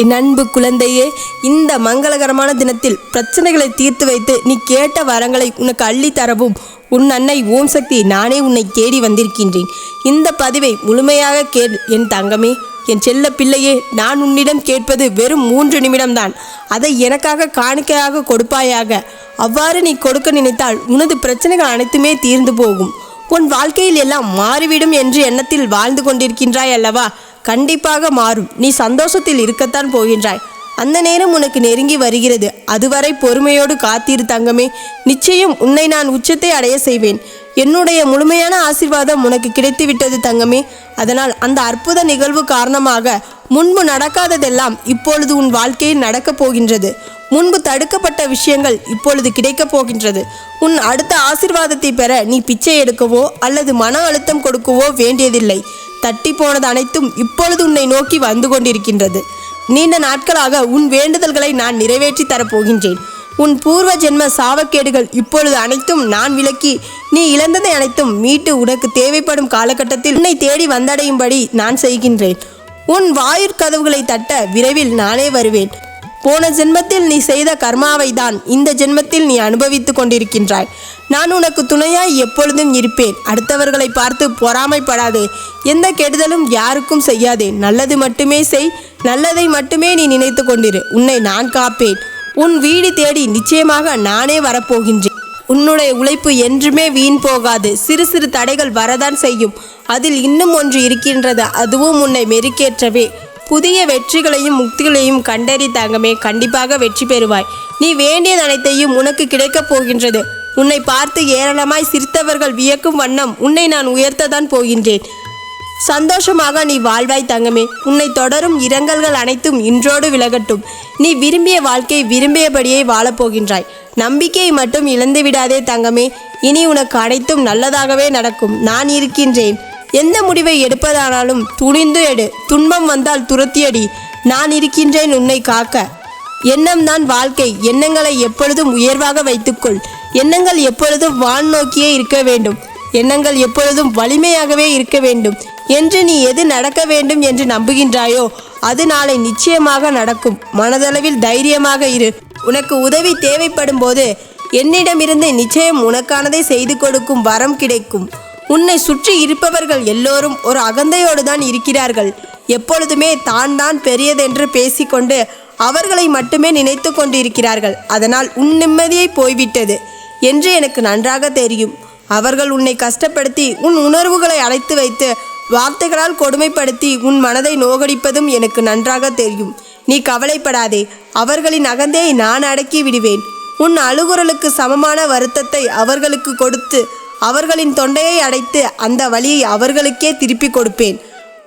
என் அன்பு குழந்தையே இந்த மங்களகரமான தினத்தில் பிரச்சனைகளை தீர்த்து வைத்து நீ கேட்ட வரங்களை உனக்கு அள்ளி தரவும் உன் அன்னை ஓம் சக்தி நானே உன்னை தேடி வந்திருக்கின்றேன். இந்த பதிவை முழுமையாக கேள் என் தங்கமே. என் செல்ல பிள்ளையே நான் உன்னிடம் கேட்பது வெறும் மூன்று நிமிடம்தான். அதை எனக்காக காணிக்கையாக கொடுப்பாயாக. அவ்வாறு நீ கொடுக்க நினைத்தால் உனது பிரச்சனைகள் அனைத்துமே தீர்ந்து போகும். உன் வாழ்க்கையில் எல்லாம் மாறிவிடும் என்று எண்ணத்தில் வாழ்ந்து கொண்டிருக்கின்றாய் அல்லவா? கண்டிப்பாக மாறும். நீ சந்தோஷத்தில் இருக்கத்தான் போகின்றாய். அந்த நேரம் உனக்கு நெருங்கி வருகிறது. அதுவரை பொறுமையோடு காத்திரு தங்கமே. நிச்சயம் உன்னை நான் உச்சத்தை அடைய செய்வேன். என்னுடைய முழுமையான ஆசீர்வாதம் உனக்கு கிடைத்துவிட்டது தங்கமே. அதனால் அந்த அற்புத நிகழ்வு காரணமாக முன்பு நடக்காததெல்லாம் இப்பொழுது உன் வாழ்க்கையில் நடக்கப் போகின்றது. முன்பு தடுக்கப்பட்ட விஷயங்கள் இப்பொழுது கிடைக்கப் போகின்றது. உன் அடுத்த ஆசிர்வாதத்தை பெற நீ பிச்சை எடுக்கவோ அல்லது மன அழுத்தம் கொடுக்கவோ வேண்டியதில்லை. தட்டி போனது அனைத்தும் இப்பொழுது உன்னை நோக்கி வந்து கொண்டிருக்கின்றது. நீண்ட நாட்களாக உன் வேண்டுதல்களை நான் நிறைவேற்றி தரப்போகின்றேன். உன் பூர்வ ஜென்ம சாவக்கேடுகள் இப்பொழுது அனைத்தும் நான் விலக்கி நீ இழந்ததை அனைத்தும் மீட்டு உனக்கு தேவைப்படும் காலகட்டத்தில் உன்னை தேடி வந்தடையும்படி நான் செய்கின்றேன். உன் வாயுர் கதவுகளை தட்ட விரைவில் நானே வருவேன். போன ஜென்மத்தில் நீ செய்த கர்மாவை தான் இந்த ஜென்மத்தில் நீ அனுபவித்துக் கொண்டிருக்கின்றாய். நான் உனக்கு துணையாய் எப்பொழுதும் இருப்பேன். அடுத்தவர்களை பார்த்து பொறாமைப்படாதே. எந்த கெடுதலும் யாருக்கும் செய்யாதே. நல்லது மட்டுமே செய். நல்லதை மட்டுமே நீ நினைத்து கொண்டிரு. உன்னை நான் காப்பேன். உன் வீடு தேடி நிச்சயமாக நானே வரப்போகின்றேன். உன்னுடைய உழைப்பு என்றுமே வீண் போகாது. சிறு சிறு தடைகள் வரதான் செய்யும். அதில் இன்னும் ஒன்று இருக்கின்றது. அதுவும் உன்னை மெருக்கேற்றவே புதிய வெற்றிகளையும் முக்திகளையும் கண்டறி தங்கமே கண்டிப்பாக வெற்றி பெறுவாய். நீ வேண்டியது அனைத்தையும் உனக்கு கிடைக்கப் போகின்றது. உன்னை பார்த்து ஏராளமாய் சிரித்தவர்கள் வியக்கும் வண்ணம் உன்னை நான் உயர்த்ததான் போகின்றேன். சந்தோஷமாக நீ வாழ்வாய் தங்கமே. உன்னை தொடரும் இரங்கல்கள் அனைத்தும் இன்றோடு விலகட்டும். நீ விரும்பிய வாழ்க்கை விரும்பியபடியே வாழப்போகின்றாய் நம்பிக்கையை மட்டும் இழந்து விடாதே தங்கமே. இனி உனக்கு அனைத்தும் நல்லதாகவே நடக்கும். நான் இருக்கின்றேன். எந்த முடிவை எடுப்பதானாலும் துணிந்து எடு. துன்பம் வந்தால் துரத்தியடி. நான் இருக்கின்றேன் உன்னை காக்க. எண்ணம்தான் வாழ்க்கை. எண்ணங்களை எப்பொழுதும் உயர்வாக வைத்துக்கொள். எண்ணங்கள் எப்பொழுதும் வான் நோக்கியே இருக்க வேண்டும். எண்ணங்கள் எப்பொழுதும் வலிமையாகவே இருக்க வேண்டும். என்று நீ எது நடக்க வேண்டும் என்று நம்புகின்றாயோ அது நாளை நிச்சயமாக நடக்கும். மனதளவில் தைரியமாக இரு. உனக்கு உதவி தேவைப்படும் போது என்னிடமிருந்து நிச்சயம் உனக்கானதை செய்து கொடுக்கும் வரம் கிடைக்கும். உன்னை சுற்றி இருப்பவர்கள் எல்லோரும் ஒரு அகந்தையோடு தான் இருக்கிறார்கள். எப்பொழுதுமே தான் தான் பெரியதென்று பேசிக்கொண்டு அவர்களை மட்டுமே நினைத்து கொண்டிருக்கிறார்கள். அதனால் உன் நிம்மதியை போய்விட்டது என்று எனக்கு நன்றாக தெரியும். அவர்கள் உன்னை கஷ்டப்படுத்தி உன் உணர்வுகளை அடைத்து வைத்து வார்த்தைகளால் கொடுமைப்படுத்தி உன் மனதை நோகடிப்பதும் எனக்கு நன்றாக தெரியும். நீ கவலைப்படாதே அவர்களின் அகந்தையை நான் அடக்கி விடுவேன். உன் அழுகுரலுக்கு சமமான வருத்தத்தை அவர்களுக்கு கொடுத்து அவர்களின் தொண்டையை அடைத்து அந்த வழியை அவர்களுக்கே திருப்பி கொடுப்பேன்.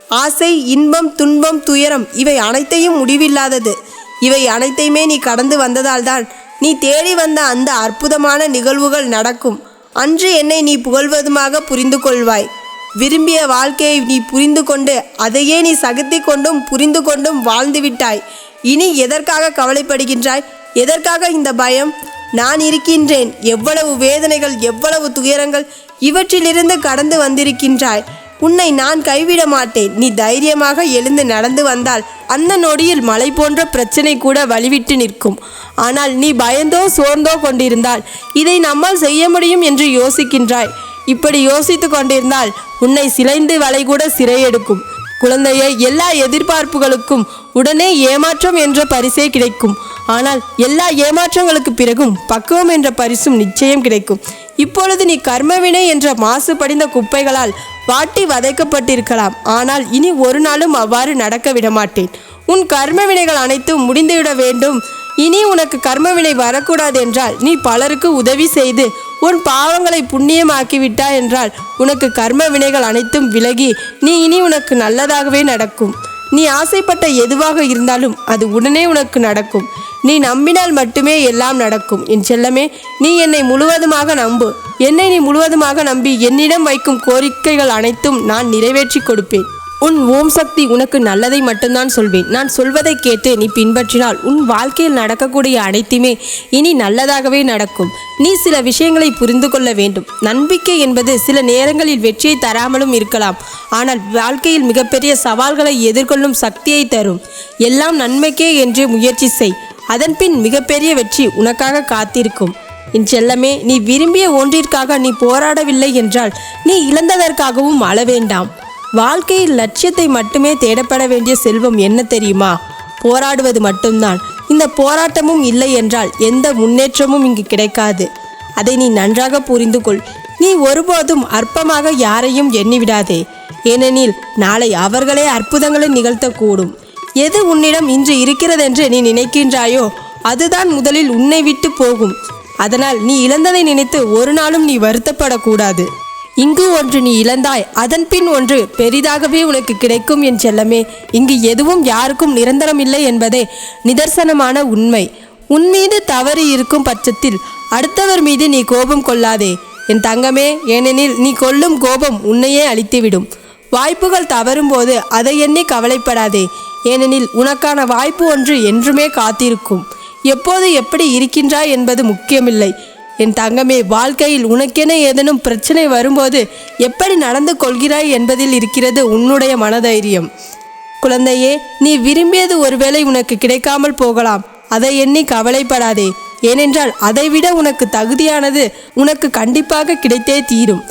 ஆசை இன்பம் துன்பம் துயரம் இவை அனைத்தையும் முடிவில்லாதது. இவை அனைத்தையுமே நீ கடந்து வந்ததால்தான் நீ தேடி வந்த அந்த அற்புதமான நிகழ்வுகள் நடக்கும். அன்று என்னை நீ புகழ்வதுமாக புரிந்து கொள்வாய் விரும்பிய வாழ்க்கையை நீ புரிந்து கொண்டு அதையே நீ சகித்து கொண்டும் புரிந்து கொண்டும் வாழ்ந்து விட்டாய். இனி எதற்காக கவலைப்படுகின்றாய்? எதற்காக இந்த பயம்? நான் இருக்கின்றேன். எவ்வளவு வேதனைகள் எவ்வளவு துயரங்கள் இவற்றிலிருந்து கடந்து வந்திருக்கின்றாய். உன்னை நான் கைவிட மாட்டேன். நீ தைரியமாக எழுந்து நடந்து வந்தால் அந்த நொடியில் மலை போன்ற பிரச்சனை கூட வழிவிட்டு நிற்கும். ஆனால் நீ பயந்தோ சோர்ந்தோ கொண்டிருந்தால் இதை நம்மால் செய்ய முடியும் என்று யோசிக்கின்றாய். இப்படி யோசித்து கொண்டிருந்தால் உன்னை சிலைந்து வலை கூட சிறையெடுக்கும். குழந்தையை எல்லா எதிர்பார்ப்புகளுக்கும் உடனே ஏமாற்றம் என்ற பரிசே கிடைக்கும். ஆனால் எல்லா ஏமாற்றங்களுக்கு பிறகும் பக்குவம் என்ற பரிசும் நிச்சயம் கிடைக்கும். இப்பொழுது நீ கர்மவினை என்ற மாசுபடிந்த குப்பைகளால் வாட்டி வதைக்கப்பட்டிருக்கலாம். ஆனால் இனி ஒரு நாளும் அவ்வாறு நடக்க விடமாட்டேன் உன் கர்ம வினைகள் அனைத்தும் முடிந்துவிட வேண்டும். இனி உனக்கு கர்மவினை வரக்கூடாது என்றால் நீ பலருக்கு உதவி செய்து உன் பாவங்களை புண்ணியமாக்கி விட்டாய் என்றால் உனக்கு கர்ம வினைகள் அனைத்தும் விலகி நீ இனி உனக்கு நல்லதாகவே நடக்கும். நீ ஆசைப்பட்ட எதுவாக இருந்தாலும் அது உடனே உனக்கு நடக்கும். நீ நம்பினால் மட்டுமே எல்லாம் நடக்கும். என் செல்லமே நீ என்னை முழுவதுமாக நம்பு. என்னை நீ முழுவதுமாக நம்பி என்னிடம் வைக்கும் கோரிக்கைகள் அனைத்தும் நான் நிறைவேற்றி கொடுப்பேன். உன் ஓம் சக்தி உனக்கு நல்லதை மட்டும்தான் சொல்வேன். நான் சொல்வதை கேட்டு நீ பின்பற்றினால் உன் வாழ்க்கையில் நடக்கக்கூடிய அனைத்துமே இனி நல்லதாகவே நடக்கும். நீ சில விஷயங்களை புரிந்து கொள்ள வேண்டும். நம்பிக்கை என்பது சில நேரங்களில் வெற்றியை தராமலும் இருக்கலாம். ஆனால் வாழ்க்கையில் மிகப்பெரிய சவால்களை எதிர்கொள்ளும் சக்தியை தரும். எல்லாம் நன்மைக்கே என்று முயற்சி செய். அதன்பின் மிகப்பெரிய வெற்றி உனக்காக காத்திருக்கும். என் செல்லமே நீ விரும்பிய ஒன்றிற்காக நீ போராடவில்லை என்றால் நீ இழந்ததற்காகவும் அழ வேண்டாம். வாழ்க்கையில் லட்சியத்தை மட்டுமே தேடப்பட வேண்டிய செல்வம் என்ன தெரியுமா? போராடுவது மட்டும்தான். இந்த போராட்டமும் இல்லை என்றால் எந்த முன்னேற்றமும் இங்கு கிடைக்காது. அதை நீ நன்றாக புரிந்து கொள். நீ ஒருபோதும் அற்பமாக யாரையும் எண்ணிவிடாதே. ஏனெனில் நாளை அவர்களே அற்புதங்களை நிகழ்த்தக்கூடும். எது உன்னிடம் இன்று இருக்கிறதென்று நீ நினைக்கின்றாயோ அதுதான் முதலில் உன்னை விட்டு போகும். அதனால் நீ இழந்ததை நினைத்து ஒரு நாளும் நீ வருத்தப்படக்கூடாது. இங்கு ஒன்று நீ இழந்தாய் அதன்பின் ஒன்று பெரிதாகவே உனக்கு கிடைக்கும் என் செல்லமே. இங்கு எதுவும் யாருக்கும் நிரந்தரம் இல்லை என்பதே நிதர்சனமான உண்மை. உன் மீது தவறு இருக்கும் பட்சத்தில் அடுத்தவர் மீது நீ கோபம் கொள்ளாதே. என் தங்கமே ஏனெனில் நீ கொள்ளும் கோபம் உன்னையே அழித்துவிடும். வாய்ப்புகள் தவறும்போது அதை எண்ணி கவலைப்படாதே. ஏனெனில் உனக்கான வாய்ப்பு ஒன்று என்றுமே காத்திருக்கும். எப்போது எப்படி இருக்கின்றாய் என்பது முக்கியமில்லை. என் தங்கமே வாழ்க்கையில் உனக்கென ஏதேனும் பிரச்சனை வரும்போது எப்படி நடந்து கொள்கிறாய் என்பதில் இருக்கிறது உன்னுடைய மனதைரியம். குழந்தையே நீ விரும்பியது ஒருவேளை உனக்கு கிடைக்காமல் போகலாம். அதை எண்ணி கவலைப்படாதே. ஏனென்றால் அதைவிட உனக்கு தகுதியானது உனக்கு கண்டிப்பாக கிடைத்தே தீரும்.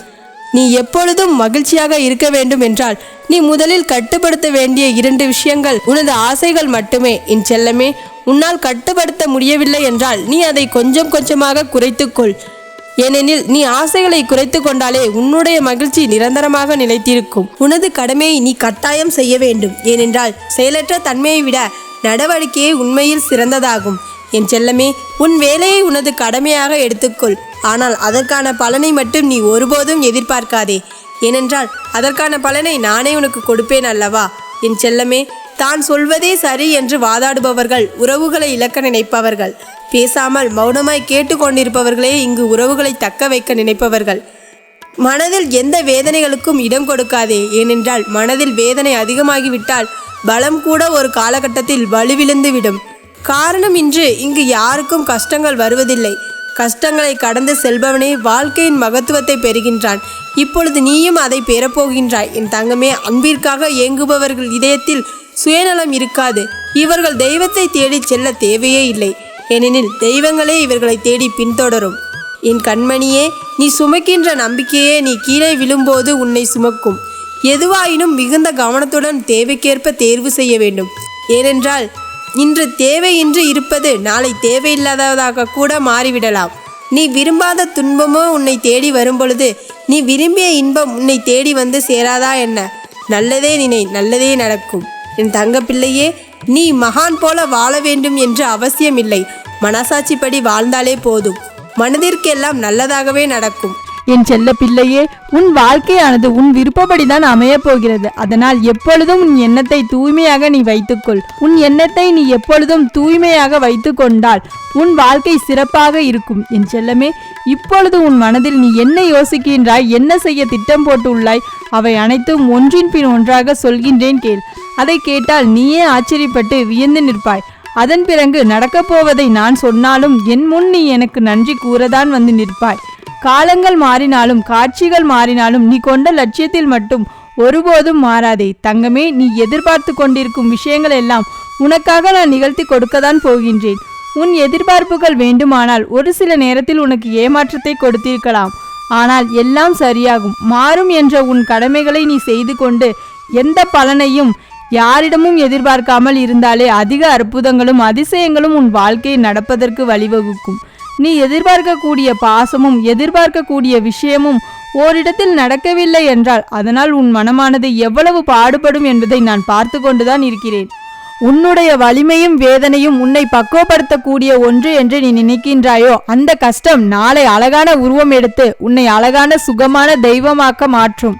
நீ எப்பொழுதும் மகிழ்ச்சியாக இருக்க வேண்டும் என்றால் நீ முதலில் கட்டுப்படுத்த வேண்டிய இரண்டு விஷயங்கள் உனது ஆசைகள் மட்டுமே. என் செல்லமே உன்னால் கட்டுப்படுத்த முடியவில்லை என்றால் நீ அதை கொஞ்சம் கொஞ்சமாக குறைத்துக்கொள். ஏனெனில் நீ ஆசைகளை குறைத்து கொண்டாலே உன்னுடைய மகிழ்ச்சி நிரந்தரமாக நிலைத்திருக்கும். உனது கடமையை நீ கட்டாயம் செய்ய வேண்டும். ஏனென்றால் செயலற்ற தன்மையை விட நடவடிக்கையே உண்மையில் சிறந்ததாகும். என் செல்லமே உன் வேலையை உனது கடமையாக எடுத்துக்கொள். ஆனால் அதற்கான பலனை மட்டும் நீ ஒருபோதும் எதிர்பார்க்காதே. ஏனென்றால் அதற்கான பலனை நானே உனக்கு கொடுப்பேன் அல்லவா? என் செல்லமே தான் சொல்வதே சரி என்று வாதாடுபவர்கள் உறவுகளை இழக்க நினைப்பவர்கள். பேசாமல் மௌனமாய் கேட்டுக்கொண்டிருப்பவர்களே இங்கு உறவுகளை தக்க வைக்க நினைப்பவர்கள். மனதில் எந்த வேதனைகளுக்கும் இடம் கொடுக்காதே ஏனென்றால் மனதில் வேதனை அதிகமாகிவிட்டால் பலம் கூட ஒரு காலகட்டத்தில் வலுவிழந்து விடும் காரணம் இன்று இங்கு யாருக்கும் கஷ்டங்கள் வருவதில்லை. கஷ்டங்களை கடந்து செல்பவனே வாழ்க்கையின் மகத்துவத்தை பெறுகின்றான். இப்பொழுது நீயும் அதை பெறப்போகின்றாய். என் தங்கமே அன்பிற்காக ஏங்குபவர்கள் இதயத்தில் சுயநலம் இருக்காது. இவர்கள் தெய்வத்தை தேடி செல்ல தேவையே இல்லை. ஏனெனில் தெய்வங்களே இவர்களை தேடி பின்தொடரும். என் கண்மணியே நீ சுமக்கின்ற நம்பிக்கையே நீ கீழே விழும்போது உன்னை சுமக்கும். எதுவாயினும் மிகுந்த கவனத்துடன் தேவைக்கேற்ப தேர்வு செய்ய வேண்டும். ஏனென்றால் இன்று தேவையின்றி இருப்பது நாளை தேவையில்லாததாக கூட மாறிவிடலாம். நீ விரும்பாத துன்பமோ உன்னை தேடி வரும்பொழுது நீ விரும்பிய இன்பம் உன்னை தேடி வந்து சேராதா என்ன? நல்லதே நினை நல்லதே நடக்கும். என் தங்க பிள்ளையே நீ மகான் போல வாழ வேண்டும் என்று அவசியமில்லை. மனசாட்சிப்படி வாழ்ந்தாலே போதும். மனதிற்கெல்லாம் நல்லதாகவே நடக்கும். என் செல்ல பிள்ளையே உன் வாழ்க்கையானது உன் விருப்பப்படிதான் அமையப் போகிறது. அதனால் எப்பொழுதும் உன் எண்ணத்தை தூய்மையாக நீ வைத்துக்கொள். உன் எண்ணத்தை நீ எப்பொழுதும் தூய்மையாக வைத்து கொண்டால் உன் வாழ்க்கை சிறப்பாக இருக்கும். என் செல்லமே இப்பொழுது உன் மனதில் நீ என்ன யோசிக்கின்றாய் என்ன செய்ய திட்டம் போட்டுள்ளாய் அவை அனைத்தும் ஒன்றின் பின் ஒன்றாக சொல்கின்றேன் கேள். அதை கேட்டால் நீயே ஆச்சரியப்பட்டு வியந்து நிற்பாய். அதன் பிறகு நடக்கப் போவதை நான் சொன்னாலும் என் முன் நீ எனக்கு நன்றி கூறதான் வந்து நிற்பாய். காலங்கள் மாறினாலும் காட்சிகள் மாறினாலும் நீ கொண்ட லட்சியத்தில் மட்டும் ஒருபோதும் மாறாதே. தங்கமே நீ எதிர்பார்த்து கொண்டிருக்கும் விஷயங்கள் எல்லாம் உனக்காக நான் நிகழ்த்தி கொடுக்கத்தான் போகின்றேன். உன் எதிர்பார்ப்புகள் வேண்டுமானால் ஒரு சில நேரத்தில் உனக்கு ஏமாற்றத்தை கொடுத்திருக்கலாம். ஆனால் எல்லாம் சரியாகும். மாறும் என்ற உன் கடமைகளை நீ செய்து கொண்டு எந்த பலனையும் யாரிடமும் எதிர்பார்க்காமல் இருந்தாலே அதிக அற்புதங்களும் அதிசயங்களும் உன் வாழ்க்கையை நடப்பதற்கு வழிவகுக்கும். நீ எதிர்பார்க்கக்கூடிய பாசமும் எதிர்பார்க்கக்கூடிய விஷயமும் ஓரிடத்தில் நடக்கவில்லை என்றால் அதனால் உன் மனமானது எவ்வளவு பாடுபடும் என்பதை நான் பார்த்து கொண்டுதான் இருக்கிறேன். உன்னுடைய வலிமையும் வேதனையும் உன்னை பக்குவப்படுத்தக்கூடிய ஒன்று என்று நீ நினைக்கின்றாயோ அந்த கஷ்டம் நாளை அழகான உருவம் எடுத்து உன்னை அழகான சுகமான தெய்வமாக்க மாற்றும்.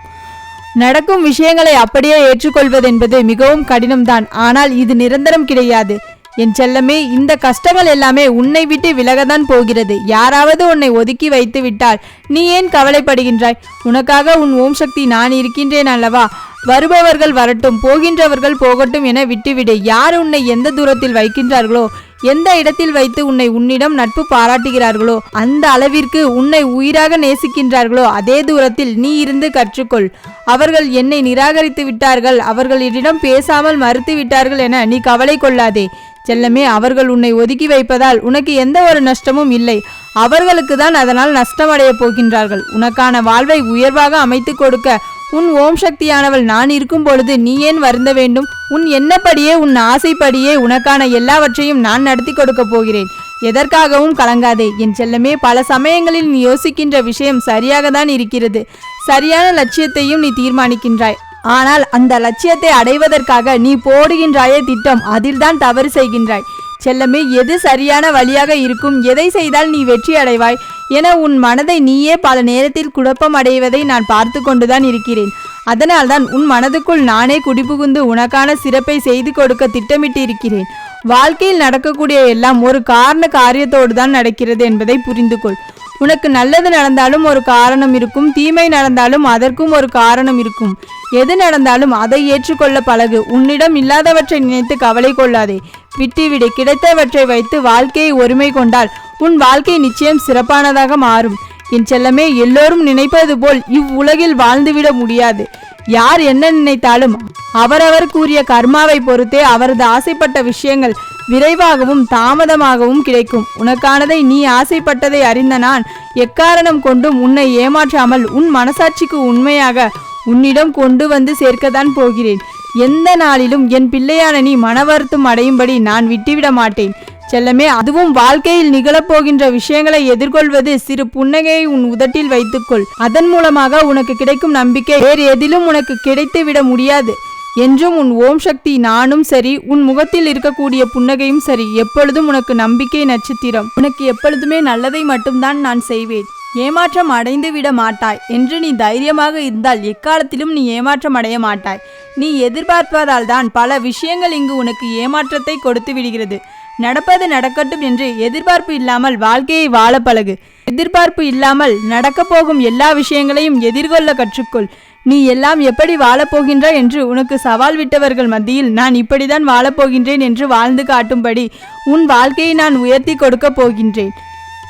நடக்கும் விஷயங்களை அப்படியே ஏற்றுக்கொள்வதென்பது மிகவும் கடினம்தான். ஆனால் இது நிரந்தரம் கிடையாது. என் செல்லமே இந்த கஷ்டங்கள் எல்லாமே உன்னை விட்டு விலகத்தான் போகிறது. யாராவது உன்னை ஒதுக்கி வைத்து விட்டால் நீ ஏன் கவலைப்படுகின்றாய்? உனக்காக உன் ஓம் சக்தி நான் இருக்கின்றேன் அல்லவா? வருபவர்கள் வரட்டும் போகின்றவர்கள் போகட்டும் என விட்டுவிடு. யார் உன்னை எந்த தூரத்தில் வைக்கின்றார்களோ எந்த இடத்தில் வைத்து உன்னை உன்னிடம் நட்பு பாராட்டுகிறார்களோ அந்த அளவிற்கு உன்னை உயிராக நேசிக்கின்றார்களோ அதே தூரத்தில் நீ இருந்து கற்றுக்கொள். அவர்கள் என்னை நிராகரித்து விட்டார்கள் அவர்கள் என்னிடம் பேசாமல் மறுத்து விட்டார்கள் என நீ கவலை கொள்ளாதே. செல்லமே அவர்கள் உன்னை ஒதுக்கி வைப்பதால் உனக்கு எந்த ஒரு நஷ்டமும் இல்லை. அவர்களுக்கு தான் அதனால் நஷ்டமடைய போகின்றார்கள். உனக்கான வாழ்வை உயர்வாக அமைத்து கொடுக்க உன் ஓம் சக்தியானவள் நான் இருக்கும் பொழுது நீ ஏன் வருந்த வேண்டும்? உன் என்னப்படியே உன் ஆசைப்படியே உனக்கான எல்லாவற்றையும் நான் நடத்தி கொடுக்க போகிறேன். எதற்காகவும் கலங்காதே. என் செல்லமே பல சமயங்களில் நீ யோசிக்கின்ற விஷயம் சரியாக தான் இருக்கிறது. சரியான லட்சியத்தையும் நீ தீர்மானிக்கின்றாய். ஆனால் அந்த லட்சியத்தை அடைவதற்காக நீ போடுகின்றாயே திட்டம் அதில்தான் தவறு செய்கின்றாய். செல்லமே எது சரியான வழியாக இருக்கும்? எதை செய்தால் நீ வெற்றி அடைவாய்? என உன் மனதை நீயே பல நேரத்தில் குழப்பம் அடைவதை நான் பார்த்து கொண்டுதான் இருக்கிறேன். அதனால்தான் உன் மனதுக்குள் நானே குடிபுகுந்து உனக்கான சிறப்பை செய்து கொடுக்க திட்டமிட்டு இருக்கிறேன் வாழ்க்கையில் நடக்கக்கூடிய எல்லாம் ஒரு காரண காரியத்தோடு தான் நடக்கிறது என்பதை புரிந்து கொள் உனக்கு நல்லது நடந்தாலும் ஒரு காரணம் இருக்கும் தீமை நடந்தாலும் அதற்கும் ஒரு காரணம் இருக்கும். எது நடந்தாலும் அதை ஏற்றுக்கொள்ள பழகு. உன்னிடம் இல்லாதவற்றை நினைத்து கவலை கொள்ளாதே. விட்டுவிடு. கிடைத்தவற்றை வைத்து வாழ்க்கையை ஒருமை கொண்டால் உன் வாழ்க்கை நிச்சயம் சிறப்பானதாக மாறும். என் செல்லமே எல்லோரும் நினைப்பது போல் இவ்வுலகில் வாழ்ந்துவிட முடியாது. யார் என்ன நினைத்தாலும் அவரவர் கூறிய கர்மாவை பொறுத்தே அவரது ஆசைப்பட்ட விஷயங்கள் விரைவாகவும் தாமதமாகவும் கிடைக்கும். உனக்கானதை நீ ஆசைப்பட்டதை அறிந்த நான் எக்காரணம் கொண்டும் உன்னை ஏமாற்றாமல் உன் மனசாட்சிக்கு உண்மையாக உன்னிடம் கொண்டு வந்து சேர்க்கத்தான் போகிறேன். எந்த நாளிலும் என் பிள்ளையான நீ மனவருத்தம் அடையும்படி நான் விட்டுவிட மாட்டேன். செல்லமே அதுவும் வாழ்க்கையில் நிகழப்போகின்ற விஷயங்களை எதிர்கொள்வது சிறு புன்னகையை உன் உதட்டில் வைத்துக்கொள். அதன் மூலமாக உனக்கு கிடைக்கும் நம்பிக்கை வேறு எதிலும் உனக்கு கிடைத்து விட முடியாது. என்றும் உன் ஓம் சக்தி நானும் சரி உன் முகத்தில் இருக்கக்கூடிய புன்னகையும் சரி எப்பொழுதும் உனக்கு நம்பிக்கை நட்சத்திரம். உனக்கு எப்பொழுதுமே நல்லதை மட்டும்தான் நான் செய்வேன். ஏமாற்றம் அடைந்து விட மாட்டாய். என்று நீ தைரியமாக இருந்தால் எக்காலத்திலும் நீ ஏமாற்றம் அடைய மாட்டாய். நீ எதிர்பார்ப்பதால் தான் பல விஷயங்கள் இங்கு உனக்கு ஏமாற்றத்தை கொடுத்து விடுகிறது. நடப்பது நடக்கட்டும் என்று எதிர்பார்ப்பு இல்லாமல் வாழ்க்கையை வாழ பழகு. எதிர்பார்ப்பு இல்லாமல் நடக்கப் போகும் எல்லா விஷயங்களையும் எதிர்கொள்ள கற்றுக்கொள். நீ எல்லாம் எப்படி வாழப்போகின்றாய் என்று உனக்கு சவால் விட்டவர்கள் மத்தியில் நான் இப்படிதான் வாழப்போகின்றேன் என்று வாழ்ந்து காட்டும்படி உன் வாழ்க்கையை நான் உயர்த்தி கொடுக்கப் போகின்றேன்.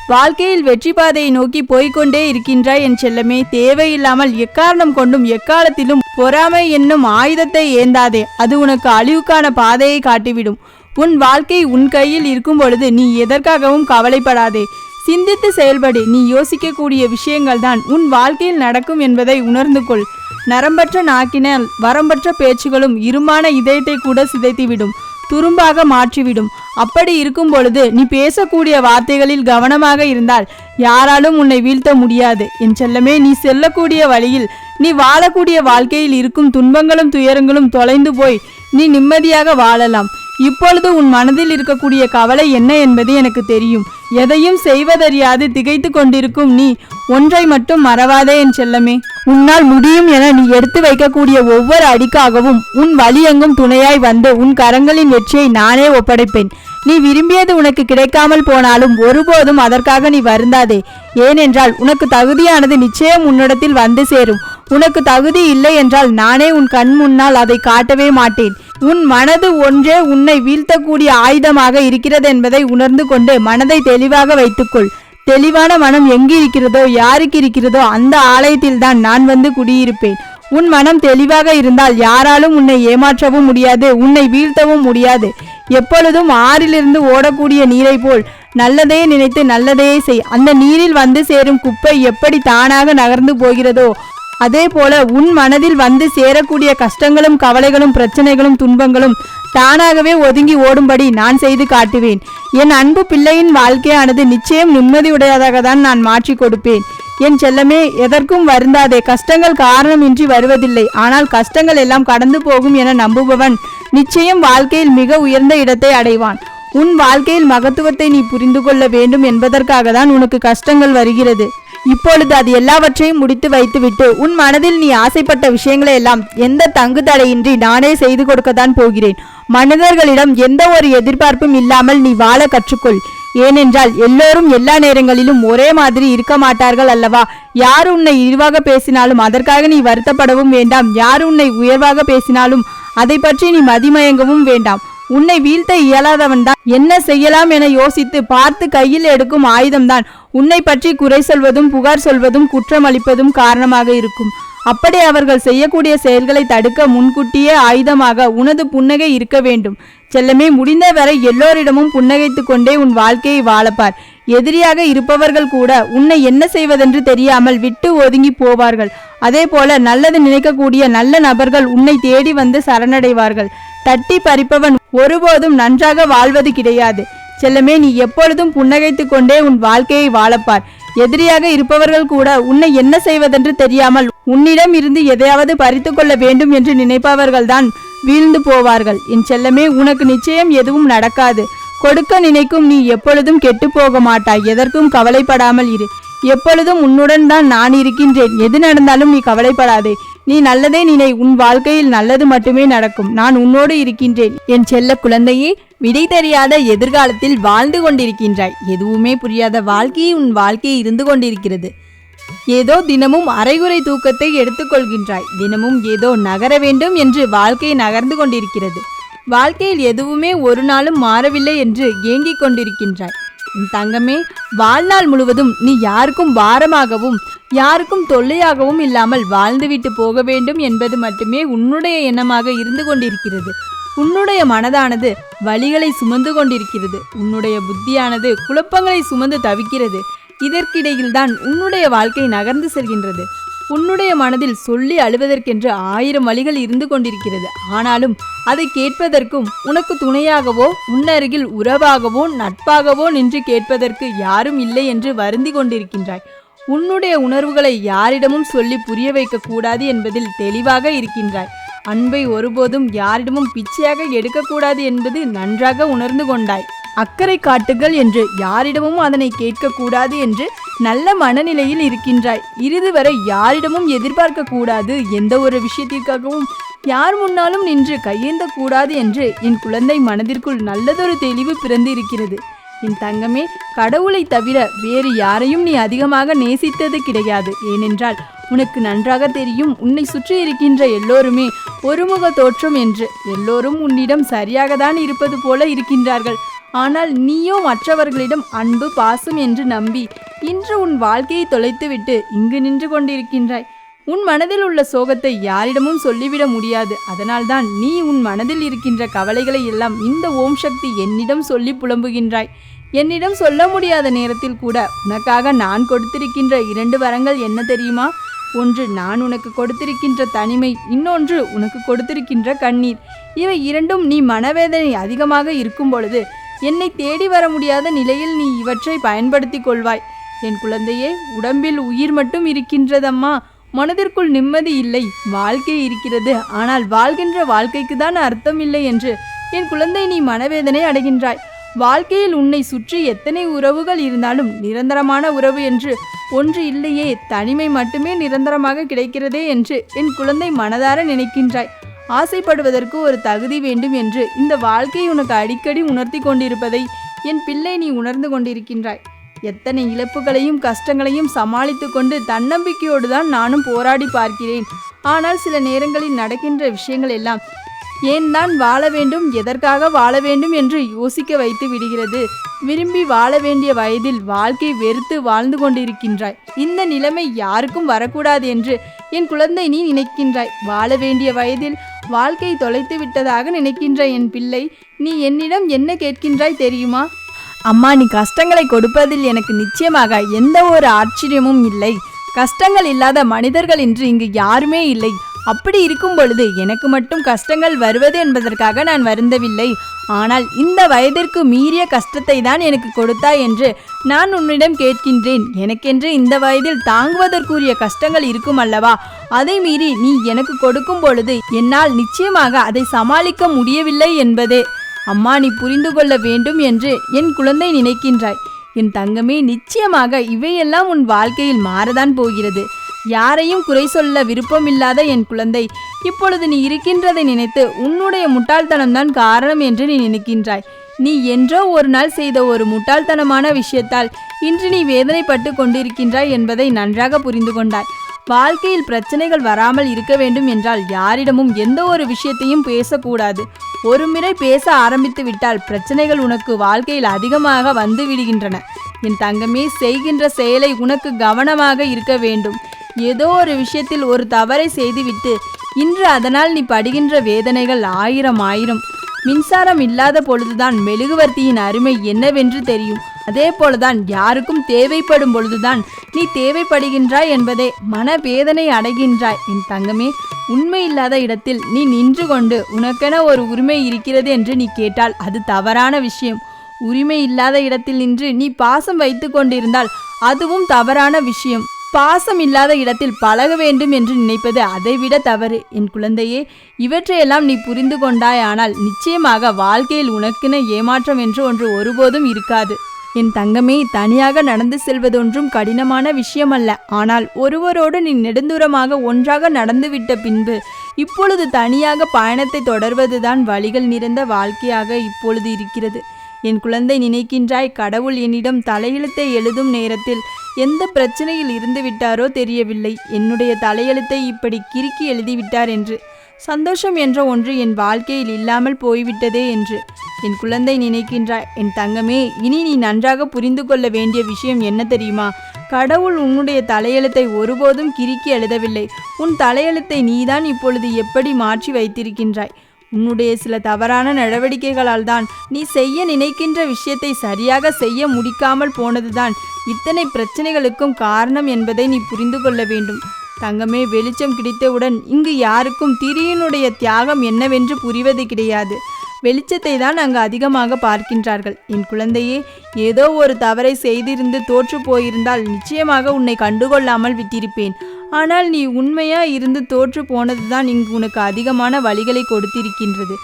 வாழ்க்கையில் வெற்றி பாதையை நோக்கி போய்க்கொண்டே இருக்கின்றாய் என் செல்லமே. தேவையில்லாமல் எக்காரணம் கொண்டும் எக்காலத்திலும் பொறாமை என்னும் ஆயுதத்தை ஏந்தாதே. அது உனக்கு அழிவுக்கான பாதையை காட்டிவிடும். உன் வாழ்க்கை உன் கையில் இருக்கும் பொழுது நீ எதற்காகவும் கவலைப்படாதே. சிந்தித்து செயல்படு. நீ யோசிக்கக்கூடிய விஷயங்கள் தான் உன் வாழ்க்கையில் நடக்கும் என்பதை உணர்ந்து கொள். நரம்பற்ற நாக்கினால் வரம்பற்ற பேச்சுகளும் இருமான இதயத்தை கூட சிதைத்துவிடும். துரும்பாக மாற்றிவிடும். அப்படி இருக்கும் பொழுது நீ பேசக்கூடிய வார்த்தைகளில் கவனமாக இருந்தால் யாராலும் உன்னை வீழ்த்த முடியாது. என் செல்லமே நீ செல்லக்கூடிய வழியில் நீ வாழக்கூடிய வாழ்க்கையில் இருக்கும் துன்பங்களும் துயரங்களும் தொலைந்து போய் நீ நிம்மதியாக வாழலாம். இப்பொழுது உன் மனதில் இருக்கக்கூடிய கவலை என்ன என்பது எனக்கு தெரியும். எதையும் செய்வதறியாது திகைத்து கொண்டிருக்கும் நீ. ஒன்றை மட்டும் மறவாதே என் செல்லமே. உன்னால் முடியும் என நீ எடுத்து வைக்கக்கூடிய ஒவ்வொரு அடிக்காகவும் உன் வழியெங்கும் துணையாய் வந்து உன் கரங்களின் வெற்றியை நானே ஒப்படைப்பேன். நீ விரும்பியது உனக்கு கிடைக்காமல் போனாலும் ஒருபோதும் அதற்காக நீ வருந்தாதே. ஏனென்றால் உனக்கு தகுதியானது நிச்சயம் உன்னிடத்தில் வந்து சேரும். உனக்கு தகுதி இல்லை என்றால் நானே உன் கண் முன்னால் அதை காட்டவே மாட்டேன். உன் மனது ஒன்றே உன்னை வீழ்த்தக்கூடிய ஆயுதமாக இருக்கிறது என்பதை உணர்ந்து கொண்டு மனதை தெளிவாக வைத்துக்கொள். தெளிவான மனம் எங்கு இருக்கிறதோ யாருக்கு இருக்கிறதோ அந்த ஆலயத்தில் தான் நான் வந்து குடியிருப்பேன். உன் மனம் தெளிவாக இருந்தால் யாராலும் உன்னை ஏமாற்றவும் முடியாது உன்னை வீழ்த்தவும் முடியாது. எப்பொழுதும் ஆறிலிருந்து ஓடக்கூடிய நீரை போல் நல்லதே நினைத்து நல்லதே செய். அந்த நீரில் வந்து சேரும் குப்பை எப்படி தானாக நகர்ந்து போகிறதோ அதே போல உன் மனதில் வந்து சேரக்கூடிய கஷ்டங்களும் கவலைகளும் பிரச்சனைகளும் துன்பங்களும் தானாகவே ஒதுங்கி ஓடும்படி நான் செய்து காட்டுவேன். என் அன்பு பிள்ளையின் வாழ்க்கையானது நிச்சயம் நிம்மதியுடையதாக தான் நான் மாற்றி கொடுப்பேன். என் செல்லமே எதற்கும் வருந்தாதே. கஷ்டங்கள் காரணமின்றி வருவதில்லை. ஆனால் கஷ்டங்கள் எல்லாம் கடந்து போகும் என நம்புபவன் நிச்சயம் வாழ்க்கையில் மிக உயர்ந்த இடத்தை அடைவான். உன் வாழ்க்கையில் மகத்துவத்தை நீ புரிந்து கொள்ள வேண்டும் என்பதற்காக தான் உனக்கு கஷ்டங்கள் வருகிறது. இப்பொழுது அது எல்லாவற்றையும் முடித்து வைத்துவிட்டு உன் மனதில் நீ ஆசைப்பட்ட விஷயங்களை எல்லாம் எந்த தங்கு தடையின்றி நானே செய்து கொடுக்கத்தான் போகிறேன். மனிதர்களிடம் எந்த ஒரு எதிர்பார்ப்பும் இல்லாமல் நீ வாழ கற்றுக்கொள். ஏனென்றால் எல்லோரும் எல்லா நேரங்களிலும் ஒரே மாதிரி இருக்க மாட்டார்கள் அல்லவா? யார் உன்னை இழிவாக பேசினாலும் அதற்காக நீ வருத்தப்படவும் வேண்டாம். யார் உன்னை உயர்வாக பேசினாலும் அதை பற்றி நீ மதிமயங்கவும் வேண்டாம். உன்னை வீழ்த்த இயலாதவன் தான். என்ன செய்யலாம் என யோசித்து பார்த்து கையில் எடுக்கும் ஆயுதம்தான். உன்னை பற்றி குறை சொல்வதும் புகார் சொல்வதும் குற்றம் அளிப்பதும் காரணமாக இருக்கும். அப்படி அவர்கள் செய்யக்கூடிய செயல்களை தடுக்க முன்கூட்டியே ஆயுதமாக உனது புன்னகை இருக்க வேண்டும். செல்லமே முடிந்தவரை எல்லோரிடமும் புன்னகைத்துக் கொண்டே உன் வாழ்க்கையை வாழப்பார். எதிரியாக இருப்பவர்கள் கூட உன்னை என்ன செய்வதென்று தெரியாமல் விட்டு ஒதுங்கி போவார்கள். அதே போல நல்லது நினைக்கக்கூடிய நல்ல நபர்கள் உன்னை தேடி வந்து சரணடைவார்கள். தட்டி பறிப்பவன் ஒருபோதும் நன்றாக வாழ்வது கிடையாது. செல்லமே நீ எப்பொழுதும் புன்னகைத்துக் கொண்டே உன் வாழ்க்கையை வாழப்பார். எதிரியாக இருப்பவர்கள் கூட உன்னை என்ன செய்வதென்று தெரியாமல் உன்னிடம் இருந்து எதையாவது பறித்து கொள்ள வேண்டும் என்று நினைப்பவர்கள்தான் வீழ்ந்து போவார்கள். என் செல்லமே உனக்கு நிச்சயம் எதுவும் நடக்காது. கொடுக்க நினைக்கும் நீ எப்பொழுதும் கெட்டு போக மாட்டாய். எதற்கும் கவலைப்படாமல் இரு. எப்பொழுதும் உன்னுடன் தான் நான் இருக்கின்றேன். எது நடந்தாலும் நீ கவலைப்படாதே. நீ நல்லதே நினை உன் வாழ்க்கையில் நல்லது மட்டுமே நடக்கும். நான் உன்னோடு இருக்கின்றேன். என் செல்ல குழந்தையே விடை தெரியாத எதிர்காலத்தில் வாழ்ந்து கொண்டிருக்கின்றாய். எதுவுமே புரியாத வாழ்க்கையை உன் வாழ்க்கையை இருந்து கொண்டிருக்கிறது. ஏதோ தினமும் அரைகுறை தூக்கத்தை எடுத்துக்கொள்கின்றாய் தினமும் ஏதோ நகர வேண்டும் என்று வாழ்க்கை நகர்ந்து கொண்டிருக்கிறது. வாழ்க்கையில் எதுவுமே ஒரு நாளும் மாறவில்லை என்று ஏங்கிக் கொண்டிருக்கின்றாய். தங்கமே வாழ்நாள் முழுவதும் நீ யாருக்கும் பாரமாகவும் யாருக்கும் தொல்லையாகவும் இல்லாமல் வாழ்ந்துவிட்டு போக வேண்டும் என்பது மட்டுமே உன்னுடைய எண்ணமாக இருந்து கொண்டிருக்கிறது. உன்னுடைய மனதானது வழிகளை சுமந்து கொண்டிருக்கிறது. உன்னுடைய புத்தியானது குழப்பங்களை சுமந்து தவிக்கிறது. இதற்கிடையில்தான் உன்னுடைய வாழ்க்கை நகர்ந்து செல்கின்றது. உன்னுடைய மனதில் சொல்லி அழுவதற்கென்று ஆயிரம் வழிகள் இருந்து கொண்டிருக்கிறது. ஆனாலும் அதை கேட்பதற்கும் உனக்கு துணையாகவோ உன்னருகில் உறவாகவோ நட்பாகவோ நின்று கேட்பதற்கு யாரும் இல்லை என்று வருந்தி கொண்டிருக்கின்றாய். உன்னுடைய உணர்வுகளை யாரிடமும் சொல்லி புரிய வைக்கக்கூடாது என்பதில் தெளிவாக இருக்கின்றாய். அன்பை ஒருபோதும் யாரிடமும் பிச்சையாக எடுக்கக்கூடாது என்பது நன்றாக உணர்ந்து கொண்டாய். அக்கறை காட்டுங்கள் என்று யாரிடமும் அதனை கேட்கக்கூடாது என்று நல்ல மனநிலையில் இருக்கின்றாய். இறுதி வரை யாரிடமும் எதிர்பார்க்க கூடாது எந்த ஒரு விஷயத்திற்காகவும் யார் முன்னாலும் நின்று கையேந்த கூடாது என்று என் குழந்தை மனதிற்குள் நல்லதொரு தெளிவு பிறந்து இருக்கிறது என் தங்கமே கடவுளை தவிர வேறு யாரையும் நீ அதிகமாக நேசித்தது கிடையாது. ஏனென்றால் உனக்கு நன்றாக தெரியும் உன்னை சுற்றி இருக்கின்ற எல்லோருமே ஒருமுக தோற்றம் என்று. எல்லோரும் உன்னிடம் சரியாக தான் இருப்பது போல இருக்கின்றார்கள். ஆனால் நீயோ மற்றவர்களிடம் அன்பு பாசம் என்று நம்பி இன்று உன் வாழ்க்கையை தொலைத்துவிட்டு இங்கு நின்று கொண்டிருக்கின்றாய். உன் மனதில் உள்ள சோகத்தை யாரிடமும் சொல்லிவிட முடியாது. அதனால்தான் நீ உன் மனதில் இருக்கின்ற கவலைகளை எல்லாம் இந்த ஓம் சக்தி என்னிடம் சொல்லி புலம்புகின்றாய். என்னிடம் சொல்ல முடியாத நேரத்தில் கூட உனக்காக நான் கொடுத்திருக்கின்ற இரண்டு வரங்கள் என்ன தெரியுமா? ஒன்று நான் உனக்கு கொடுத்திருக்கின்ற தனிமை இன்னொன்று உனக்கு கொடுத்திருக்கின்ற கண்ணீர். இவை இரண்டும் நீ மனவேதனை அதிகமாக இருக்கும் பொழுது என்னை தேடி வர முடியாத நிலையில் நீ இவற்றை பயன்படுத்திக் கொள்வாய். என் குழந்தையே உடம்பில் உயிர் மட்டும் இருக்கின்றதம்மா. மனதிற்குள் நிம்மதி இல்லை வாழ்க்கை இருக்கிறது. ஆனால் வாழ்கின்ற வாழ்க்கைக்கு தான் அர்த்தம் இல்லை என்று என் குழந்தை நீ மனவேதனை அடைகின்றாய். வாழ்க்கையில் உன்னை சுற்றி எத்தனை உறவுகள் இருந்தாலும் நிரந்தரமான உறவு என்று ஒன்று இல்லையே தனிமை மட்டுமே நிரந்தரமாக கிடைக்கிறதே என்று என் குழந்தை மனதார நினைக்கின்றாய். ஆசைப்படுவதற்கு ஒரு தகுதி வேண்டும் என்று இந்த வாழ்க்கை உனக்கு அடிக்கடி உணர்த்தி கொண்டிருப்பதை என் பிள்ளை நீ உணர்ந்து கொண்டிருக்கின்றாய். எத்தனை இழப்புகளையும் கஷ்டங்களையும் சமாளித்து கொண்டு தன்னம்பிக்கையோடு தான் நானும் போராடி பார்க்கிறேன். ஆனால் சில நேரங்களில் நடக்கின்ற விஷயங்கள் எல்லாம் ஏன் தான் வாழ வேண்டும் எதற்காக வாழ வேண்டும் என்று யோசிக்க வைத்து விடுகிறது. விரும்பி வாழ வேண்டிய வயதில் வாழ்க்கை வெறுத்து வாழ்ந்து கொண்டிருக்கின்றாய். இந்த நிலைமை யாருக்கும் வரக்கூடாது என்று என் குழந்தை நீ நினைக்கின்றாய். வாழ வேண்டிய வயதில் வாழ்க்கை தொலைத்து விட்டதாக நினைக்கின்ற என் பிள்ளை நீ என்னிடம் என்ன கேட்கின்றாய் தெரியுமா? அம்மா நீ கஷ்டங்களை கொடுப்பதில் எனக்கு நிச்சயமாக எந்த ஒரு ஆச்சரியமும் இல்லை. கஷ்டங்கள் இல்லாத மனிதர்கள் இன்று இங்கு யாருமே இல்லை. அப்படி இருக்கும் பொழுது எனக்கு மட்டும் கஷ்டங்கள் வருவது என்பதற்காக நான் வருந்தவில்லை. ஆனால் இந்த வயதிற்கு மீறிய கஷ்டத்தை தான் எனக்கு கொடுத்தாய் என்று நான் உன்னிடம் கேட்கின்றேன். எனக்கென்று இந்த வயதில் தாங்குவதற்குரிய கஷ்டங்கள் இருக்கும் அல்லவா? அதை மீறி நீ எனக்கு கொடுக்கும் பொழுது என்னால் நிச்சயமாக அதை சமாளிக்க முடியவில்லை என்பதே. அம்மா நீ புரிந்து கொள்ள வேண்டும் என்று என் குழந்தை நினைக்கின்றாய். என் தங்கமே நிச்சயமாக இவையெல்லாம் உன் வாழ்க்கையில் மாறதான் போகிறது. யாரையும் குறை சொல்ல விருப்பமில்லாத என் குழந்தை இப்பொழுது நீ இருக்கின்றதை நினைத்து உன்னுடைய முட்டாள்தனம்தான் காரணம் என்று நீ நினைக்கின்றாய். நீ என்றோ ஒரு நாள் செய்த ஒரு முட்டாள்தனமான விஷயத்தால் இன்று நீ வேதனைப்பட்டு கொண்டிருக்கின்றாய் என்பதை நன்றாக புரிந்து கொண்டாய். வாழ்க்கையில் பிரச்சனைகள் வராமல் இருக்க வேண்டும் என்றால் யாரிடமும் எந்த ஒரு விஷயத்தையும் பேசக்கூடாது. ஒரு முறை பேச ஆரம்பித்து விட்டால் பிரச்சனைகள் உனக்கு வாழ்க்கையில் அதிகமாக வந்து விடுகின்றன. என் தங்கமே செய்கின்ற செயலை உனக்கு கவனமாக இருக்க வேண்டும். ஏதோ ஒரு விஷயத்தில் ஒரு தவறை செய்துவிட்டு இன்று அதனால் நீ படுகின்ற வேதனைகள் ஆயிரம் ஆயிரம். மின்சாரம் இல்லாத பொழுதுதான் மெழுகுவர்த்தியின் அருமை என்னவென்று தெரியும். அதே போலதான் யாருக்கும் தேவைப்படும் பொழுதுதான் நீ தேவைப்படுகின்றாய் என்பதை மனவேதனை அடைகின்றாய். என் தங்கமே உண்மை இல்லாத இடத்தில் நீ நின்று கொண்டு உனக்கென ஒரு உரிமை இருக்கிறது என்று நீ கேட்டால் அது தவறான விஷயம். உரிமை இல்லாத இடத்தில் நின்று நீ பாசம் வைத்து கொண்டிருந்தால் அதுவும் தவறான விஷயம். பாசம் இல்லாத இடத்தில் பழக வேண்டும் என்று நினைப்பது அதைவிட தவறு. என் குழந்தையே இவற்றையெல்லாம் நீ புரிந்து கொண்டாயானால் நிச்சயமாக வாழ்க்கையில் உனக்குன ஏமாற்றம் என்று ஒன்று ஒருபோதும் இருக்காது. என் தங்கமே தனியாக நடந்து செல்வதொன்றும் கடினமான விஷயமல்ல. ஆனால் ஒருவரோடு நீ நெடுந்தூரமாக ஒன்றாக நடந்துவிட்ட பின்பு இப்பொழுது தனியாக பயணத்தை தொடர்வதுதான் வழிகள் நிறைந்த வாழ்க்கையாக இப்பொழுது இருக்கிறது. என் குழந்தை நினைக்கின்றாய் கடவுள் என்னிடம் தலையெழுத்தை எழுதும் நேரத்தில் எந்த பிரச்சனையில் இருந்து விட்டாரோ தெரியவில்லை. என்னுடைய தலையெழுத்தை இப்படி கிறுக்கி எழுதிவிட்டார் என்று சந்தோஷம் என்ற ஒன்று என் வாழ்க்கையில் இல்லாமல் போய்விட்டதே என்று. என் குழந்தை நினைக்கின்றாய் என் தங்கமே இனி நீ நன்றாக புரிந்து கொள்ள வேண்டிய விஷயம் என்ன தெரியுமா? கடவுள் உன்னுடைய தலையெழுத்தை ஒருபோதும் கிறுக்கி எழுதவில்லை. உன் தலையெழுத்தை நீதான் இப்பொழுது எப்படி மாற்றி வைத்திருக்கின்றாய்? உன்னுடைய சில தவறான நடவடிக்கைகளால் தான் நீ செய்ய நினைக்கின்ற விஷயத்தை சரியாக செய்ய முடிக்காமல் போனதுதான் இத்தனை பிரச்சனைகளுக்கும் காரணம் என்பதை நீ புரிந்து கொள்ள வேண்டும். தங்கமே வெளிச்சம் கிடைத்தவுடன் இங்கு யாருக்கும் திரியினுடைய தியாகம் என்னவென்று புரிவது கிடையாது. வெளிச்சத்தை தான் அங்கு அதிகமாக பார்க்கின்றார்கள். என் குழந்தையே ஏதோ ஒரு தவறை செய்திருந்து தோற்று போயிருந்தால் நிச்சயமாக உன்னை கண்டுகொள்ளாமல் விட்டிருப்பேன். ஆனால் நீ உண்மையா இருந்து தோற்று போனதுதான் இங்கு உனக்கு அதிகமான வழிகளை கொடுத்திருக்கின்றது.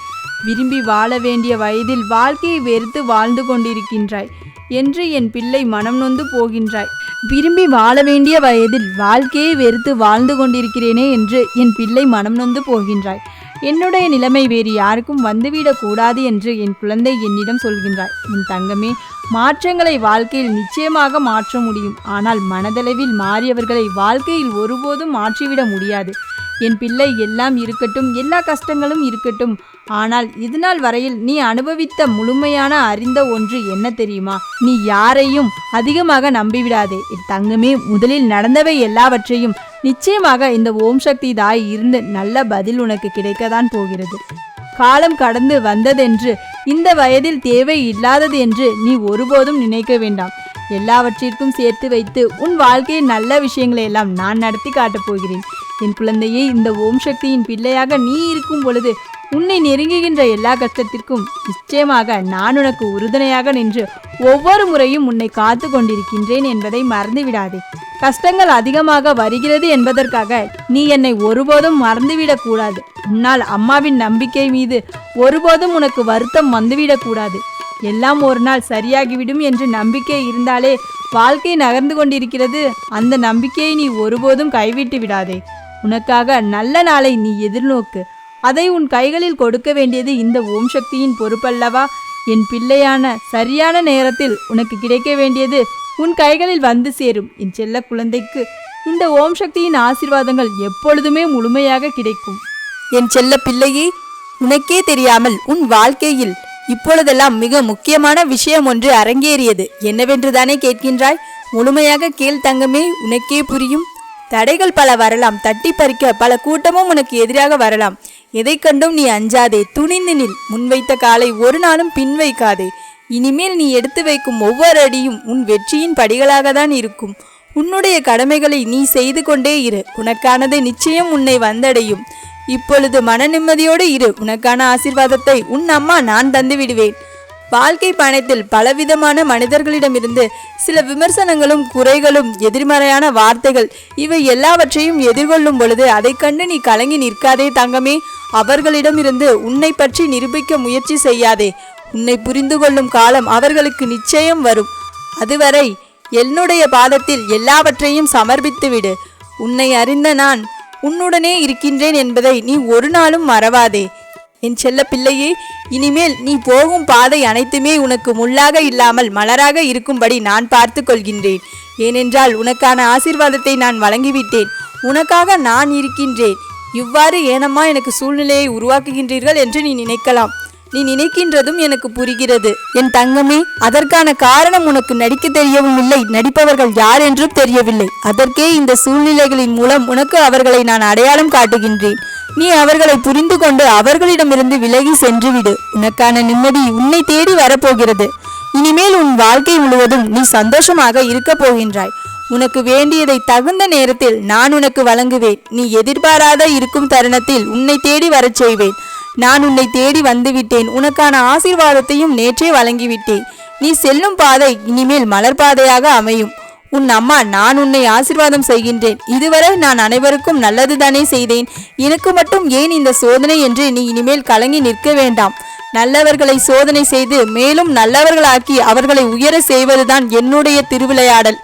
விரும்பி வாழ வேண்டிய வயதில் வாழ்க்கையை வெறுத்து வாழ்ந்து கொண்டிருக்கின்றாய் என்று என் பிள்ளை மனம் நொந்து போகின்றாய். விரும்பி வாழ வேண்டிய வயதில் வாழ்க்கையை வெறுத்து வாழ்ந்து கொண்டிருக்கிறேனே என்று என் பிள்ளை மனம் நொந்து போகின்றாய். என்னுடைய நிலைமை வேறு யாருக்கும் வந்துவிடக் கூடாது என்று என் குழந்தை என்னிடம் சொல்கின்றாய் என் தங்கமே மாற்றங்களை வாழ்க்கையில் நிச்சயமாக மாற்ற முடியும். ஆனால் மனதளவில் மாறியவர்களை வாழ்க்கையில் ஒருபோதும் மாற்றிவிட முடியாது. என் பிள்ளை எல்லாம் இருக்கட்டும் எல்லா கஷ்டங்களும் இருக்கட்டும் ஆனால் இதுநாள் வரையில் நீ அனுபவித்த முழுமையான அறிந்த ஒன்று என்ன தெரியுமா? நீ யாரையும் அதிகமாக நம்பிவிடாதே. என் தங்கமே முதலில் நடந்தவை எல்லாவற்றையும் நிச்சயமாக இந்த ஓம் சக்தி தாய் இருந்து நல்ல பதில் உனக்கு கிடைக்கத்தான் போகிறது. காலம் கடந்து வந்ததென்று இந்த வயதில் தேவை இல்லாதது என்று நீ ஒருபோதும் நினைக்க வேண்டாம். எல்லாவற்றிற்கும் சேர்த்து வைத்து உன் வாழ்க்கையின் நல்ல விஷயங்களை எல்லாம் நான் நடத்தி காட்டப் போகிறேன். என் குழந்தையை இந்த ஓம் சக்தியின் பிள்ளையாக நீ இருக்கும் பொழுது உன்னை நெருங்குகின்ற எல்லா கஷ்டத்திற்கும் நிச்சயமாக நான் உனக்கு உறுதுணையாக நின்று ஒவ்வொரு முறையும் உன்னை காத்து கொண்டிருக்கின்றேன் என்பதை மறந்துவிடாதே. கஷ்டங்கள் அதிகமாக வருகிறது என்பதற்காக நீ என்னை ஒருபோதும் மறந்துவிடக் கூடாது. உன்னால் அம்மாவின் நம்பிக்கை மீது ஒருபோதும் உனக்கு வருத்தம் வந்துவிடக்கூடாது எல்லாம் ஒரு நாள் சரியாகிவிடும் என்று நம்பிக்கை இருந்தாலே வாழ்க்கை நகர்ந்து கொண்டிருக்கிறது. அந்த நம்பிக்கையை நீ ஒருபோதும் கைவிட்டு விடாதே. உனக்காக நல்ல நாளை நீ எதிர்நோக்கு. அதை உன் கைகளில் கொடுக்க வேண்டியது இந்த ஓம் சக்தியின் பொறுப்பல்லவா? என் பிள்ளையான சரியான நேரத்தில் உனக்கு கிடைக்க வேண்டியது உன் கைகளில் வந்து சேரும் என் செல்ல குழந்தைக்கு. இந்த ஓம் சக்தியின் ஆசீர்வாதங்கள் எப்பொழுதுமே முழுமையாக கிடைக்கும். என் செல்ல பிள்ளையே உனக்கே தெரியாமல் உன் வாழ்க்கையில் இப்பொழுதெல்லாம் மிக முக்கியமான விஷயம் ஒன்று அரங்கேறியது. என்னவென்று தானே கேட்கின்றாய்? முழுமையாக கேள் தங்கமே உனக்கே புரியும். தடைகள் பல வரலாம் தட்டி பறிக்க பல கூட்டமும் உனக்கு எதிராக வரலாம். எதை கண்டும் நீ அஞ்சாதே. துணிந்து நில். முன்வைத்த காலை ஒரு நாளும் பின் வைக்காதே இனிமேல் நீ எடுத்து வைக்கும் ஒவ்வொரு அடியும் உன் வெற்றியின் படிகளாக தான் இருக்கும். உன்னுடைய கடமைகளை நீ செய்து கொண்டே இரு. உனக்கானது நிச்சயம் உன்னை வந்தடையும். இப்பொழுது மன நிம்மதியோடு இரு. உனக்கான ஆசீர்வாதத்தை உன் அம்மா நான் தந்து விடுவேன் வாழ்க்கை பயணத்தில் பலவிதமான மனிதர்களிடமிருந்து சில விமர்சனங்களும் குறைகளும் எதிர்மறையான வார்த்தைகள் இவை எல்லாவற்றையும் எதிர்கொள்ளும் பொழுது அதை கண்டு நீ கலங்கி நிற்காதே தங்கமே. அவர்களிடமிருந்து உன்னை பற்றி நிரூபிக்க முயற்சி செய்யாதே. உன்னை புரிந்து கொள்ளும் காலம் அவர்களுக்கு நிச்சயம் வரும். அதுவரை என்னுடைய பாதத்தில் எல்லாவற்றையும் சமர்ப்பித்து விடு. உன்னை அறிந்த நான் உன்னுடனே இருக்கின்றேன் என்பதை நீ ஒரு நாளும் மறவாதே. என் செல்ல பிள்ளையே இனிமேல் நீ போகும் பாதை அனைத்துமே உனக்கு முள்ளாக இல்லாமல் மலராக இருக்கும்படி நான் பார்த்து கொள்கின்றேன். ஏனென்றால் உனக்கான ஆசீர்வாதத்தை நான் வழங்கிவிட்டேன். உனக்காக நான் இருக்கின்றேன். இவ்வாறு ஏனம்மா எனக்கு சூழ்நிலையை உருவாக்குகின்றீர்கள் என்று நீ நினைக்கலாம். நீ நினைக்கின்றதும் எனக்கு புரிகிறது. என் தங்கமே அதற்கான காரணம் உனக்கு நடிக்க தெரியவும் இல்லை. நடிப்பவர்கள் யார் என்றும் தெரியவில்லை. அதற்கே இந்த சூழ்நிலைகளின் மூலம் உனக்கு அவர்களை நான் அடையாளம் காட்டுகின்றேன். நீ அவர்களை புரிந்து கொண்டு அவர்களிடமிருந்து விலகி சென்றுவிடு. உனக்கான நிம்மதி உன்னை தேடி வரப்போகிறது. இனிமேல் உன் வாழ்க்கை முழுவதும் நீ சந்தோஷமாக இருக்கப் போகின்றாய். உனக்கு வேண்டியதை தகுந்த நேரத்தில் நான் உனக்கு வழங்குவேன். நீ எதிர்பாராத இருக்கும் தருணத்தில் உன்னை தேடி வரச் செய்வேன். நான் உன்னை தேடி வந்துவிட்டேன். உனக்கான ஆசீர்வாதத்தையும் நேற்றே வழங்கிவிட்டேன். நீ செல்லும் பாதை இனிமேல் மலர் பாதையாக அமையும். உன் அம்மா நான் உன்னை ஆசீர்வாதம் செய்கின்றேன். இதுவரை நான் அனைவருக்கும் நல்லதுதானே செய்தேன். எனக்கு மட்டும் ஏன் இந்த சோதனை என்று நீ இனிமேல் கலங்கி நிற்க வேண்டாம். நல்லவர்களை சோதனை செய்து மேலும் நல்லவர்களாக்கி அவர்களை உயர செய்வதுதான் என்னுடைய திருவிளையாடல்.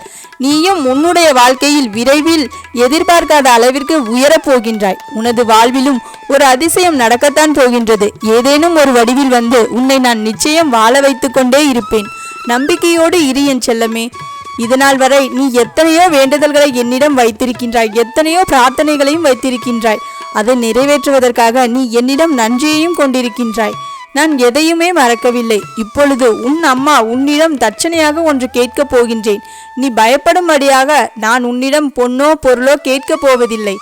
நீயும் உன்னுடைய வாழ்க்கையில் விரைவில் எதிர்பார்க்காத அளவிற்கு உயரப் போகின்றாய். உனது வாழ்விலும் ஒரு அதிசயம் நடக்கத்தான் போகின்றது. ஏதேனும் ஒரு வடிவில் வந்து உன்னை நான் நிச்சயம் வாழ வைத்துக்கொண்டே இருப்பேன். நம்பிக்கையோடு இரு என் செல்லமே. இதனால் வரை நீ எத்தனையோ வேண்டுதல்களை என்னிடம் வைத்திருக்கின்றாய் எத்தனையோ பிரார்த்தனைகளையும் வைத்திருக்கின்றாய். அதை நிறைவேற்றுவதற்காக நீ என்னிடம் நன்றியையும் கொண்டிருக்கின்றாய். நான் எதையுமே மறக்கவில்லை. இப்பொழுது உன் அம்மா உன்னிடம் தட்சணையாக ஒன்று கேட்கப் போகின்றேன். நீ பயப்படும்படியாக நான் உன்னிடம் பொன்னோ பொருளோ கேட்கப் போவதில்லை.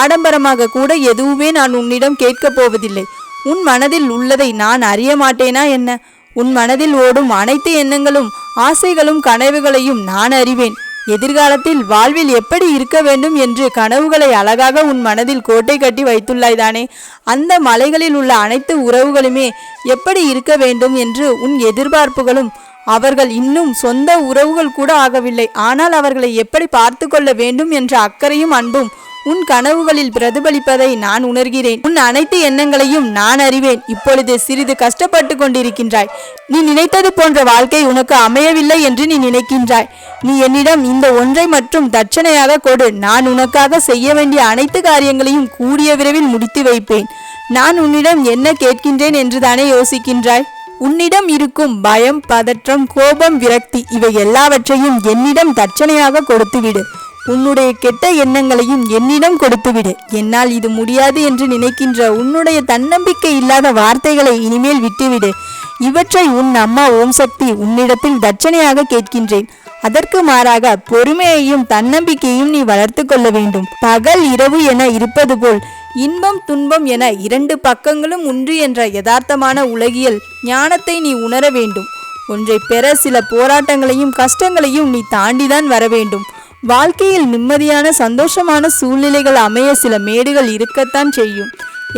ஆடம்பரமாக கூட எதுவுமே நான் உன்னிடம் கேட்கப் போவதில்லை. உன் மனதில் உள்ளதை நான் அறிய மாட்டேனா என்ன? உன் மனதில் ஓடும் அனைத்து எண்ணங்களும் ஆசைகளும் கனவுகளையும் நான் அறிவேன். எதிர்காலத்தில் வாழ்வில் எப்படி இருக்க வேண்டும் என்று கனவுகளை அழகாக உன் மனதில் கோட்டை கட்டி வைத்துள்ளாய்தானே. அந்த மலைகளில் உள்ள அனைத்து உறவுகளுமே எப்படி இருக்க வேண்டும் என்று உன் எதிர்பார்ப்புகளும் அவர்கள் இன்னும் சொந்த உறவுகள் கூட ஆகவில்லை. ஆனால் அவர்களை எப்படி பார்த்து கொள்ள வேண்டும் என்ற அக்கறையும் அன்பும் உன் கனவுகளில் பிரதிபலிப்பதை நான் உணர்கிறேன். உன் அனைத்து எண்ணங்களையும் நான் அறிவேன். இப்பொழுது சிறிது கஷ்டப்பட்டு கொண்டிருக்கின்றாய். நீ நினைத்தது போன்ற வாழ்க்கை உனக்கு அமையவில்லை என்று நீ நினைக்கின்றாய். நீ என்னிடம் இந்த ஒன்றை மற்றும் தட்சணையாக கொடு. நான் உனக்காக செய்ய வேண்டிய அனைத்து காரியங்களையும் கூடிய விரைவில் முடித்து வைப்பேன். நான் உன்னிடம் என்ன கேட்கின்றேன் என்றுதானே யோசிக்கின்றாய். உன்னிடம் இருக்கும் பயம் பதற்றம் கோபம் விரக்தி இவை எல்லாவற்றையும் என்னிடம் தட்சணையாக கொடுத்துவிடு. உன்னுடைய கெட்ட எண்ணங்களையும் என்னிடம் கொடுத்துவிடு. என்னால் இது முடியாது என்று நினைக்கின்ற உன்னுடைய தன்னம்பிக்கை இல்லாத வார்த்தைகளை இனிமேல் விட்டுவிடு. இவற்றை உன் அம்மா ஓம் சக்தி உன்னிடத்தில் தட்சணையாக கேட்கின்றேன். அதற்கு மாறாக பொறுமையையும் தன்னம்பிக்கையும் நீ வளர்த்து கொள்ள வேண்டும். பகல் இரவு என இருப்பது போல் இன்பம் துன்பம் என இரண்டு பக்கங்களும் உண்டு என்ற யதார்த்தமான உலகியல் ஞானத்தை நீ உணர வேண்டும். ஒன்றை பெற சில போராட்டங்களையும் கஷ்டங்களையும் நீ தாண்டிதான் வர வேண்டும். வாழ்க்கையில் நிம்மதியான சந்தோஷமான சூழ்நிலைகள் அமைய சில மேடுகள் இருக்கத்தான் செய்யும்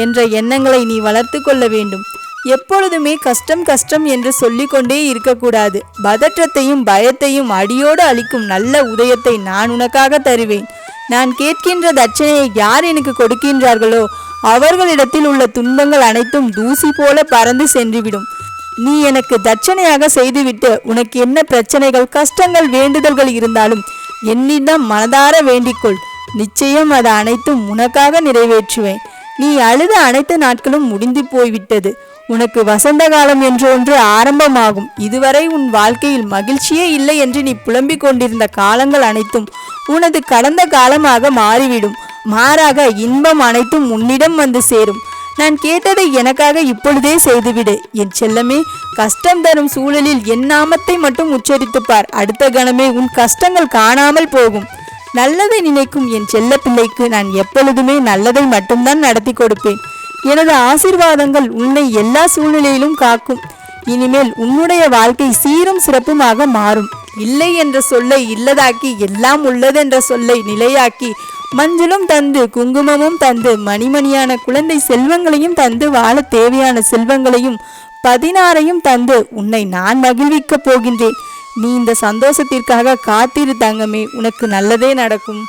என்ற எண்ணங்களை நீ வளர்த்து கொள்ள வேண்டும். எப்பொழுதுமே கஷ்டம் கஷ்டம் என்று சொல்லிக்கொண்டே இருக்கக்கூடாது. பதற்றத்தையும் பயத்தையும் அடியோடு அளிக்கும் நல்ல உதயத்தை நான் உனக்காக தருவேன். நான் கேட்கின்ற தட்சணையை யார் எனக்கு கொடுக்கின்றார்களோ அவர்களிடத்தில் உள்ள துன்பங்கள் அனைத்தும் தூசி போல பறந்து சென்றுவிடும். நீ எனக்கு தட்சணையாக செய்துவிட்டு உனக்கு என்ன பிரச்சனைகள் கஷ்டங்கள் வேண்டுதல்கள் இருந்தாலும் என்னிடம் மனதார வேண்டிக்கொள். நிச்சயம் அது அனைத்தும் உனக்காக நிறைவேற்றுவேன். நீ அழுத அனைத்து நாட்களும் முடிந்து போய்விட்டது. உனக்கு வசந்த காலம் என்று ஒன்று ஆரம்பமாகும். இதுவரை உன் வாழ்க்கையில் மகிழ்ச்சியே இல்லை என்று நீ புலம்பிக் கொண்டிருந்த காலங்கள் அனைத்தும் உனது கடந்த காலமாக மாறிவிடும். மாறாக இன்பம் அனைத்தும் உன்னிடம் வந்து சேரும். நான் கேட்டதை எனக்காக இப்பொழுதே செய்துவிடு. என் செல்லமே கஷ்டம் தரும் சூழலில் என் நாமத்தை மட்டும் உச்சரித்துப்பார். அடுத்த கணமே உன் கஷ்டங்கள் காணாமல் போகும். நல்லதை நினைக்கும் என் செல்ல பிள்ளைக்கு நான் எப்பொழுதுமே நல்லதை மட்டும்தான் நடத்தி கொடுப்பேன். எனது ஆசீர்வாதங்கள் உன்னை எல்லா சூழ்நிலையிலும் காக்கும். இனிமேல் உன்னுடைய வாழ்க்கை சீரும் சிறப்புமாக மாறும். இல்லை என்ற சொல்லை இல்லதாக்கி எல்லாம் உள்ளதென்ற சொல்லை நிலையாக்கி மஞ்சளும் தந்து குங்குமமும் தந்து மணிமணியான குழந்தை செல்வங்களையும் தந்து வாழ தேவையான செல்வங்களையும் பதினாறையும் தந்து உன்னை நான் மகிழ்விக்கப் போகின்றேன். நீ இந்த சந்தோஷத்திற்காக காத்திரு தங்கமே உனக்கு நல்லதே நடக்கும்.